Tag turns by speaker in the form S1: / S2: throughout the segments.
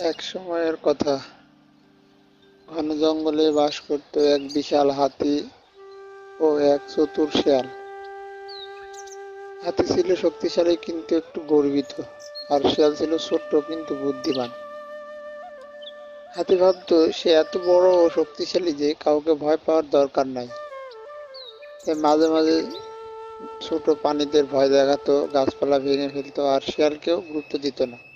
S1: এক সময়ের কথা। ঘন জঙ্গলে বাস করত এক বিশাল হাতি ও এক চতুর শেয়াল। হাতি ছিল শক্তিশালী কিন্তু একটু গর্বিত, আর শেয়াল ছিল ছোট্ট কিন্তু বুদ্ধিমান। হাতি ভাবতো, সে এত বড় ও শক্তিশালী যে কাউকে ভয় পাওয়ার দরকার নাই। তাই মাঝে মাঝে ছোট প্রাণীদের ভয় দেখাতো, গাছপালা ভেঙে ফেলতো, আর শিয়ালকেও গুরুত্ব দিত না।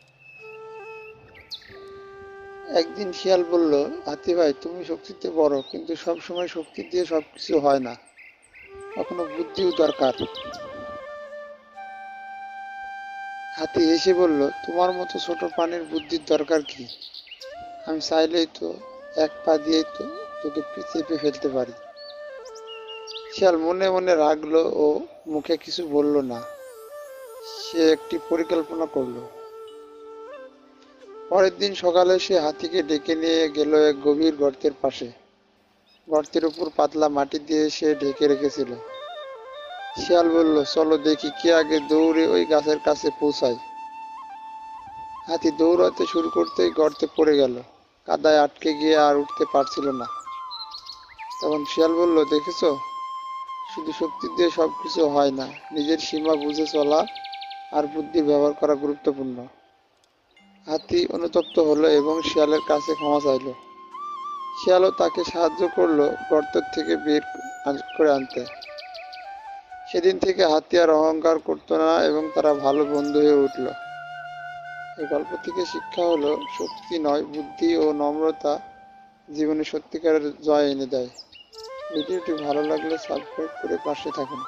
S1: একদিন শিয়াল বলল, হাতি ভাই, তুমি শক্তিতে বড় কিন্তু সব সময় শক্তি দিয়ে সব কিছু হয় না। কখনো বুদ্ধিও দরকার। হাতি এসে বলল, তোমার মতো ছোট প্রাণীর বুদ্ধির দরকার কি? আমি চাইলেই তো, এক পা দিয়েই তো তোকে চেপে ফেলতে পারি। শিয়াল মনে মনে রাগলো ও মুখে কিছু বলল না। সে একটি পরিকল্পনা করল। পরের দিন সকালে সে হাতিকে ডেকে নিয়ে গেল এক গভীর গর্তের পাশে। গর্তের উপর পাতলা মাটি দিয়ে সে ঢেকে রেখেছিল। শিয়াল বলল, চলো দেখি কে আগে দৌড়ে ওই গাছের কাছে পৌঁছায়। হাতি দৌড়াতে শুরু করতেই গর্তে পড়ে গেল। কাদায় আটকে গিয়ে আর উঠতে পারছিল না। তখন শিয়াল বলল, দেখেছ? শুধু শক্তি দিয়ে সব কিছু হয় না। নিজের সীমা বুঝে চলা আর বুদ্ধি ব্যবহার করা গুরুত্বপূর্ণ। হাতি অনুতপ্ত হলো এবং শিয়ালের কাছে ক্ষমা চাইল। শিয়ালও তাকে সাহায্য করল গর্ত থেকে বের করে আনতে। সেদিন থেকে হাতি আর অহংকার করতো না এবং তারা ভালো বন্ধু হয়ে উঠল। এই গল্প থেকে শিক্ষা হলো, শক্তি নয়, বুদ্ধি ও নম্রতা জীবনে সত্যিকারের জয় এনে দেয়। ভিডিওটি ভালো লাগলে সাবস্ক্রাইব করে পাশে থাকুন।